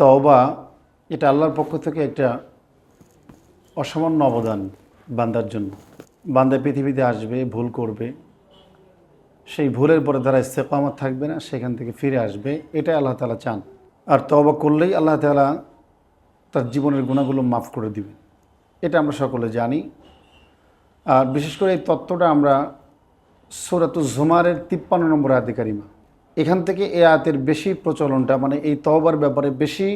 তওবা এটা আল্লাহর পক্ষ থেকে একটা অসামান্য অবদান বান্দার জন্য। বান্দা পৃথিবীতে আসবে, ভুল করবে, সেই ভুলের পরে তারা ইস্তেকামত থাকবে না, সেখান থেকে ফিরে আসবে, এটাই আল্লাহ তালা চান। আর তওবা করলেই আল্লাহ তালা তার জীবনের গুণাগুলো মাফ করে দিবেন। এটা আমরা সকলে জানি। আর বিশেষ করে এই তত্ত্বটা আমরা সুরাতুল জুমারের তিপ্পান্ন নম্বর আধিকারিমা এখান থেকে এ আয়াতের বেশি প্রচলনটা মানে এই তওবার ব্যাপারে বেশি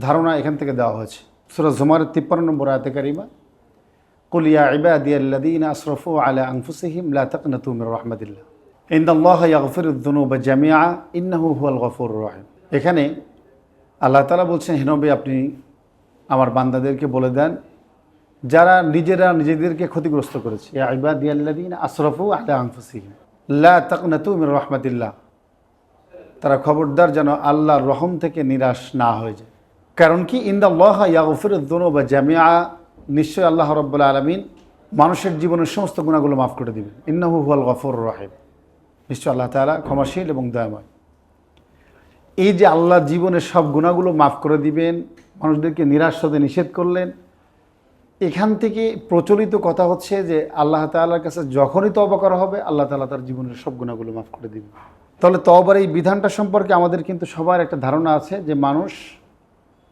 ধারণা এখান থেকে দেওয়া হয়েছে। সুরাত জুমারের তিপ্পান্ন নম্বর আধিকারিমা কুলিয়া ইবাদিয়াল্লাদিন আসরফু আলা আনফুসিহিম লা তাকনাতু মির রাহমাতিল্লাহ। ইন্দাল্লাহ ইয়াগফিরুদ-দুনুবা জামিআ, ইন্নাহু হুয়াল গফুরুর রহিম। এখানে আল্লাহ তাআলা বলছেন হেনবে আপনি আমার বান্দাদেরকে বলে দেন, যারা নিজেরা নিজেদেরকে ক্ষতিগ্রস্ত করেছে। ইবাদিয়াল্লাদিন আসরফু আলা আনফুসিহিম লা তাকনাতু মির রাহমাতিল্লাহ। তারা খবরদার যেন আল্লাহর রহম থেকে নিরাশ না হয়ে যায়। কারণ কি? ইন্দাল্লাহ ইয়াগফিরুদ-দুনুবা জামিআ। নিশ্চয় আল্লাহ রব্বুল আলমিন মানুষের জীবনের সমস্ত গুণাগুলো মাফ করে দিবেন। ইন্নাহু হুয়াল গফর রাহিম। নিশ্চয় আল্লাহ তাআলা ক্ষমাশীল এবং দয়াময়। এই যে আল্লাহ জীবনের সব গুণাগুলো মাফ করে দিবেন, মানুষদেরকে নিরাশ হতে নিষেধ করলেন, এখান থেকে প্রচলিত কথা হচ্ছে যে আল্লাহ তাআলার কাছে যখনই তওবা করা হবে, আল্লাহ তাআলা তার জীবনের সব গুণাগুলো মাফ করে দিবেন। তাহলে তওবার এই বিধানটা সম্পর্কে আমাদের কিন্তু সবার একটা ধারণা আছে যে মানুষ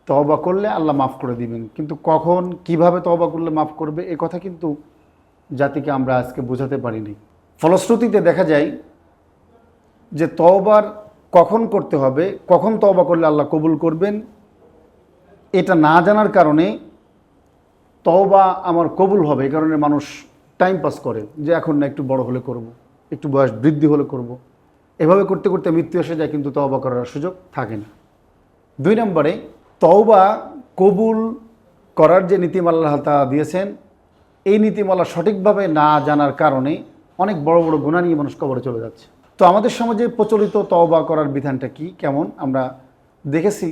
তওবা করলে আল্লাহ মাফ করে দিবেন কিন্তু কখন, কীভাবে তওবা করলে মাফ করবে, এ কথা কিন্তু জাতিকে আমরা আজকে বোঝাতে পারিনি ফলশ্রুতিতে দেখা যায় যে তওবার কখন করতে হবে, কখন তওবা করলে আল্লাহ কবুল করবেন, এটা না জানার কারণে তওবা আমার কবুল হবে এই কারণে মানুষ টাইম পাস করে যে এখন না একটু বড় হলে করব। একটু বয়স বৃদ্ধি হলে করব। এভাবে করতে করতে মৃত্যু এসে যায়, কিন্তু তওবা করার সুযোগ থাকে না। দুই নম্বরে, তওবা কবুল করার যে নীতিমালা তাআলা দিয়েছেন, এই নীতিমালা সঠিকভাবে না জানার কারণে অনেক বড় বড় গুণা নিয়ে মানুষ কবরে চলে যাচ্ছে। তো আমাদের সমাজে প্রচলিত তওবা করার বিধানটা কি, কেমন? আমরা দেখেছি,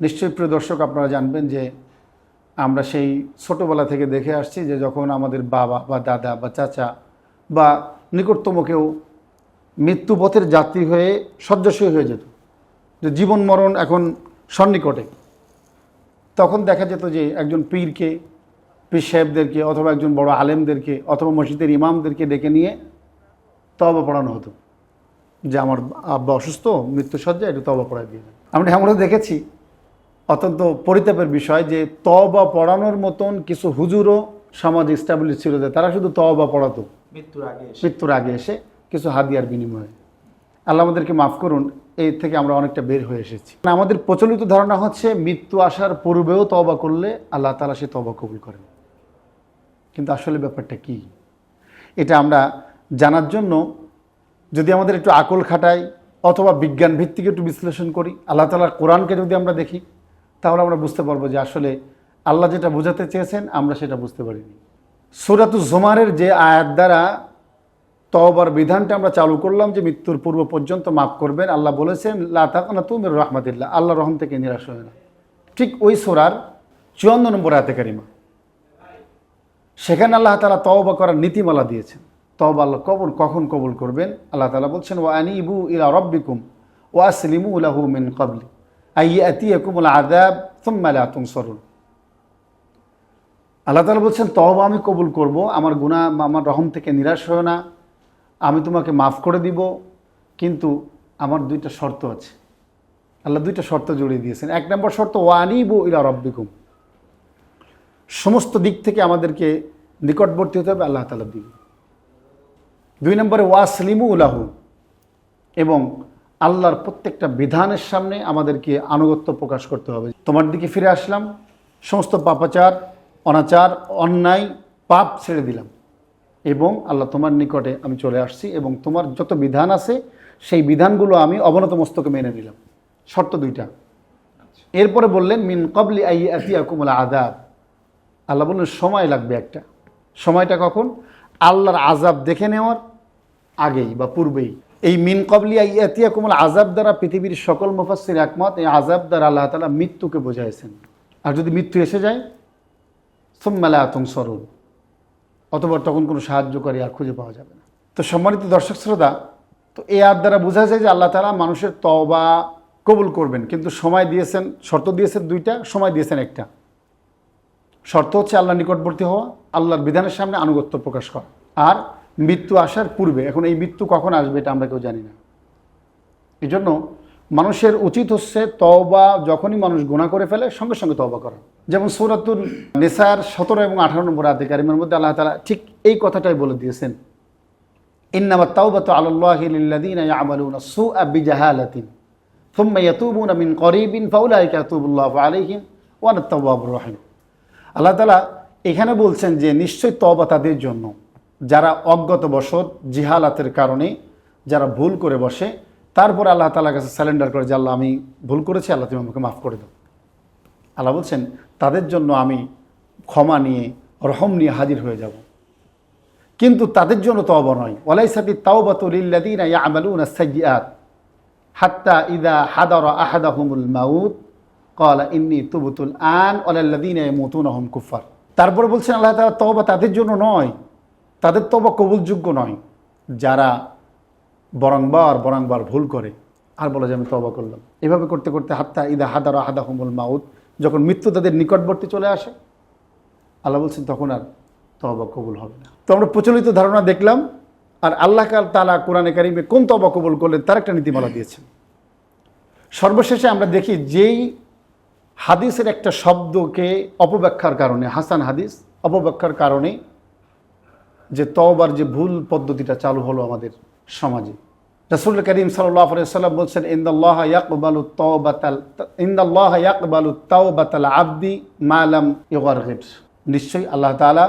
নিশ্চয়ই প্রিয় দর্শক আপনারা জানবেন যে আমরা সেই ছোটোবেলা থেকে দেখে আসছি যে যখন আমাদের বাবা বা দাদা বা চাচা বা নিকটতম কেউ মৃত্যুপথের যাত্রী হয়ে শয্যাশয়ী হয়ে যেত। যে জীবন মরণ এখন সন্নিকটে। তখন দেখা যেত যে একজন পীরকে পীর সাহেবদেরকে অথবা একজন বড় আলেমদেরকে অথবা মসজিদের ইমামদেরকে ডেকে নিয়ে তবা পড়ানো হতো। যে আমার আব্বা অসুস্থ মৃত্যুসজ্জা এটা তবা পড়ায় দিয়ে আমরা আমরা দেখেছি অত্যন্ত পরিতাপের বিষয় যে তবা পড়ানোর মতন কিছু হুজুরও সমাজ স্টাবলিশ ছিল যে তারা শুধু তবা পড়াতো। মৃত্যুর আগে মৃত্যুর আগে এসে কিছু হাদিয়ার বিনিময়ে। আল্লাহ আমাদেরকে মাফ করুন এই থেকে আমরা অনেকটা বের হয়ে এসেছি। আমাদের প্রচলিত ধারণা হচ্ছে, মৃত্যু আসার পূর্বেও তবা করলে আল্লাহ তালা সে তবা কবুল করেন। কিন্তু আসলে ব্যাপারটা কি? এটা আমরা জানার জন্য যদি আমাদের একটু আকল খাটাই, অথবা বিজ্ঞান ভিত্তিকে একটু বিশ্লেষণ করি, আল্লাহ তালার কোরআনকে যদি আমরা দেখি, তাহলে আমরা বুঝতে পারব যে আসলে আল্লাহ যেটা বোঝাতে চেয়েছেন, আমরা সেটা বুঝতে পারিনি। সুরাতু জোমারের যে আয়াত দ্বারা তওবার বিধানটা আমরা চালু করলাম যে মৃত্যুর পূর্ব পর্যন্ত মাফ করবেন। আল্লাহ বলেছেন লাতাকনা তুমি রহমাতিল্লাহ। আল্লাহ রহম থেকে নিরাশ হয় না। ঠিক ওই সোরার চুয়ান্ন নম্বর আয়াতে কারিমা। সেখানে আল্লাহ তালা তওবা করার নীতিমালা দিয়েছেন। তওবা আল্লাহ কবুল, কখন কবুল করবেন? আল্লাহ তালা বলছেন ও আনি ইবু ইলা রব্বিকুম ও আসলিমু লাহু মিন কবলি আইয়াতিয়াকুম আল আদাব থুম্মা লা আল্লাহ তালা বলছেন, তওবা আমি কবুল করব, আমার গুনাহ, আমার রহম থেকে নিরাশ হয় না। আমি তোমাকে মাফ করে দিব, কিন্তু আমার দুইটা শর্ত আছে। আল্লাহ দুইটা শর্ত জড়িয়ে দিয়েছেন। এক নম্বর শর্ত, ওয়ানিবু ইলা রব্বিকুম। সমস্ত দিক থেকে আমাদেরকে নিকটবর্তী হতে হবে আল্লাহ তালার দিকে। দুই নম্বরে, ওয়াসলিমু উলাহু এবং আল্লাহর প্রত্যেকটা বিধানের সামনে আমাদেরকে আনুগত্য প্রকাশ করতে হবে। তোমার দিকে ফিরে আসলাম, সমস্ত পাপাচার, অনাচার, অন্যায়, পাপ ছেড়ে দিলাম। এবং আল্লাহ তোমার নিকটে আমি চলে আসছি এবং তোমার যত বিধান আছে, সেই বিধানগুলো আমি অবনত মস্তকে মেনে নিলাম। শর্ত দুইটা। এরপরে বললেন, মিন কবলি আই আতিয়াকুমুল আদাব আল্লাহ বললেন, সময় লাগবে একটা। সময়টা কখন? আল্লাহর আজাব দেখে নেওয়ার আগেই বা পূর্বেই। এই মিন কবলি আই আতিয়াকুমুল আজাব দ্বারা পৃথিবীর সকল মুফাসির একমত, এই আজাব দ্বারা আল্লাহ তালা মৃত্যুকে বোঝাইছেন আর যদি মৃত্যু এসে যায় সোম্মালা আতং সরল অথবা তখন কোনো সাহায্যকারী আর খুঁজে পাওয়া যাবে না। তো সম্মানিত দর্শক শ্রোতা, তো এ আর দ্বারা বোঝা যায় যে আল্লাহ তালা মানুষের তওবা কবুল করবেন। কিন্তু সময় দিয়েছেন, শর্ত দিয়েছেন দুইটা, সময় দিয়েছেন একটা। শর্ত হচ্ছে আল্লাহ নিকটবর্তী হওয়া, আল্লাহর বিধানের সামনে আনুগত্য প্রকাশ করা। আর মৃত্যু আসার পূর্বে, এখন এই মৃত্যু কখন আসবে এটা আমরা কেউ জানি না। এই জন্য মানুষের উচিত হচ্ছে তওবা যখনই মানুষ গুণা করে ফেলে, সঙ্গে সঙ্গে তওবা করা। যেমন সৌরাতুল নেসার সতেরো এবং আঠারো নম্বর আধিকারিমের মধ্যে আল্লাহ তালা ঠিক এই কথাটাই বলে দিয়েছেন। ইন্নামা ওয়া আনা তাওয়াবুর রহিম। আল্লাহ তালা এখানে বলছেন যে নিশ্চয় তওবা তাদের জন্য। যারা অজ্ঞত বসত জিহালাতের কারণে, যারা ভুল করে বসে তারপরে আল্লাহ তালার কাছে স্যালেন্ডার করে যে, আল্লাহ, আমি ভুল করেছি, আল্লাহ, তুমি আমাকে মাফ করে দাও। আল্লাহ বলছেন, তাদের জন্য আমি ক্ষমা নিয়ে, রহম নিয়ে হাজির হয়ে যাব। কিন্তু তাদের জন্য তওবা নয়। ওয়ালাইসাতি তাওবাতুলিল্লাযীনা ইয়ামালুনা সাইয়্যাত। হাত্তা ইদা হাদারা আহাদাহুমুল মাউত কলা ইন্নি তুবুতুল আন, ওয়ালাল্লাযীনা ইয়ামুতুনা হুম কুফার তারপরে বলছেন, আল্লাহ তাআলা তওবা তাদের জন্য নয়। তাদের তওবা কবুলযোগ্য নয়। যারা বরংবার বরংবার ভুল করে। আর বলে যে, আমি তওবা করলাম। এভাবে করতে করতে হাত্তা ইদা হাদারা আহাদাহুমুল মাউত, যখন মৃত্যু তাদের নিকটবর্তী চলে আসে, আল্লাহ বলছেন, তখন আর তবা কবুল হবে না। তো আমরা প্রচলিত ধারণা দেখলাম, আর আল্লাহ কাল তালা কোরআনে কারিমে কোন তবা কবুল করলেন, তার একটা নীতিমালা দিয়েছেন। সর্বশেষে আমরা দেখি, যেই হাদিসের একটা শব্দকে অপব্যাখ্যার কারণে, হাসান হাদিস অপব্যাখ্যার কারণে, যে তওবার যে ভুল পদ্ধতিটা চালু হলো আমাদের সমাজে। রাসুল করিম সাল্লাম বলছেন আবদি মালাম ইগরগির নিশ্চয়ই আল্লাহ তাআলা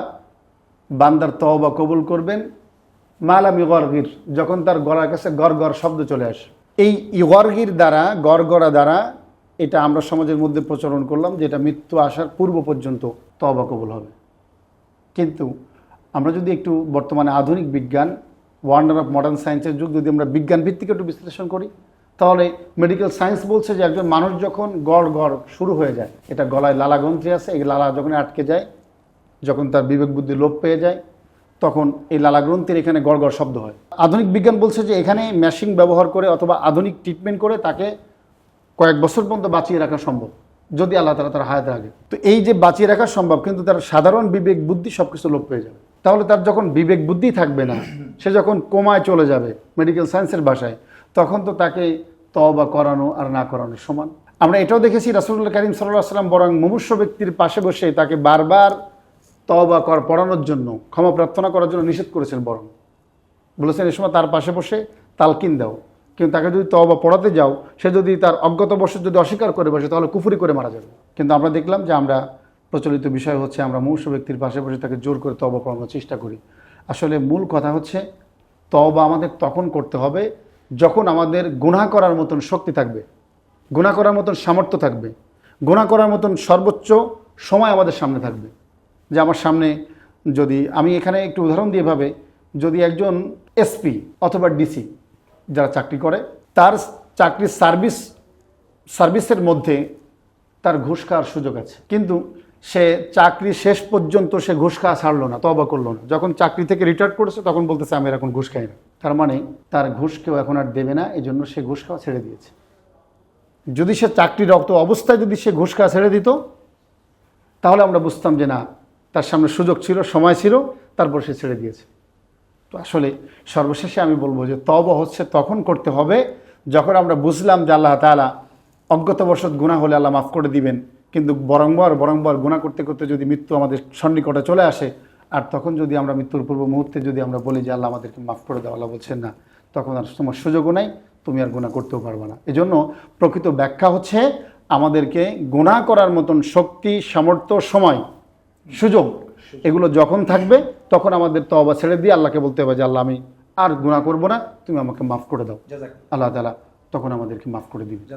বান্দার তওবা কবুল করবেন। মালাম ইগরগির যখন তার গলার কাছে গড় গড় শব্দ চলে আসে। এই ইগরগির দ্বারা গড় গড়া দ্বারা এটা আমরা সমাজের মধ্যে প্রচলন করলাম যে এটা মৃত্যু আসার পূর্ব পর্যন্ত তওবা কবুল হবে। কিন্তু আমরা যদি একটু বর্তমানে আধুনিক বিজ্ঞান ওয়ান্ডার অফ মডার্ন সায়েন্সের যুগ, যদি আমরা বিজ্ঞান ভিত্তিক একটু বিশ্লেষণ করি, তাহলে মেডিকেল সায়েন্স বলছে যে একজন মানুষ যখন গড় গড় শুরু হয়ে যায়, এটা গলায় লালা গ্রন্থি আছে এই লালা যখন আটকে যায়, যখন তার বিবেক বুদ্ধি লোপ পেয়ে যায়, তখন এই লালা গ্রন্থির এখানে গড় গড় শব্দ হয়। আধুনিক বিজ্ঞান বলছে যে এখানে মেশিন ব্যবহার করে অথবা আধুনিক ট্রিটমেন্ট করে তাকে কয়েক বছর পর্যন্ত বাঁচিয়ে রাখা সম্ভব, যদি আল্লাহ তালা তার হায়াত রাখে। তো এই যে বাঁচিয়ে রাখা সম্ভব, কিন্তু তার সাধারণ বিবেক বুদ্ধি সব কিছু লোপ পেয়ে যাবে। তাহলে তার যখন বিবেক বুদ্ধি থাকবে না, সে যখন কোমায় চলে যাবে মেডিকেল সায়েন্সের ভাষায় তখন তো তাকে তবা করানো আর না করানো সমান। আমরা এটাও দেখেছি রাসুল্লাহ করিম সাল্লাহ সাল্লাম বরং মুমূর্ষ ব্যক্তির পাশে বসে তাকে বারবার তবা কর, পড়ানোর জন্য, ক্ষমা প্রার্থনা করার জন্য নিষেধ করেছেন বরং। বলেছেন এই সময় তার পাশে বসে তালকিন দাও। কিন্তু তাকে যদি তবা পড়াতে যাও, সে যদি তার অজ্ঞত বসে যদি অস্বীকার করে বসে, তাহলে কুফুরি করে মারা যাবে। কিন্তু আমরা দেখলাম যে আমরা প্রচলিত বিষয় হচ্ছে আমরা মূর্ষ ব্যক্তির পাশে বসে তাকে জোর করে তবা পড়ানোর চেষ্টা করি। আসলে মূল কথা হচ্ছে তবা আমাদের তখন করতে হবে যখন আমাদের গুনাহ করার মতন শক্তি থাকবে, গুনাহ করার মতন সামর্থ্য থাকবে, গুনাহ করার মতন সর্বোচ্চ সময় আমাদের সামনে থাকবে। যে আমার সামনে যদি, আমি এখানে একটু উদাহরণ দিয়ে ভাবে, যদি একজন এসপি অথবা ডিসি যারা চাকরি করে, তার চাকরির সার্ভিস, সার্ভিসের মধ্যে তার ঘুষ খাওয়ার সুযোগ আছে। কিন্তু সে চাকরি শেষ পর্যন্ত সে ঘুষ খাওয়া ছাড়লো না তবা করল না। যখন চাকরি থেকে রিটায়ার করেছে, তখন বলতেছে, আমি এখন ঘুষ খাই না। তার মানে তার ঘুষ কেউ এখন আর দেবে না এই জন্য সে ঘুষ খাওয়া ছেড়ে দিয়েছে। যদি সে চাকরি রক্ত অবস্থায় যদি সে ঘুষ খাওয়া ছেড়ে দিত, তাহলে আমরা বুঝতাম যে না, তার সামনে সুযোগ ছিল, সময় ছিল, তারপর সে ছেড়ে দিয়েছে। তো আসলে সর্বশেষে আমি বলব যে তব হচ্ছে তখন করতে হবে, যখন আমরা বুঝলাম যে আল্লাহ তালা অজ্ঞতবশত গুণা হলে আল্লাহ মাফ করে দিবেন কিন্তু বরংবার বরংবার গুণা করতে করতে যদি মৃত্যু আমাদের সন্নিকটে চলে আসে আর তখন যদি আমরা মৃত্যুর পূর্ব মুহূর্তে যদি আমরা বলি যে আল্লাহ আমাদেরকে মাফ করে দেওয়া আল্লাহ বলছেন না তখন আর তোমার সুযোগও নাই তুমি আর গুণা করতেও পারবে না। এজন্য প্রকৃত ব্যাখ্যা হচ্ছে আমাদেরকে গুণা করার মতন শক্তি সামর্থ্য সময় সুযোগ এগুলো যখন থাকবে তখন আমাদের তবা ছেড়ে দিয়ে আল্লাহকে বলতে হবে যে আল্লাহ আমি আর গুণা করব না তুমি আমাকে মাফ করে দাও। আল্লাহ তালা তখন আমাদেরকে মাফ করে দিবে।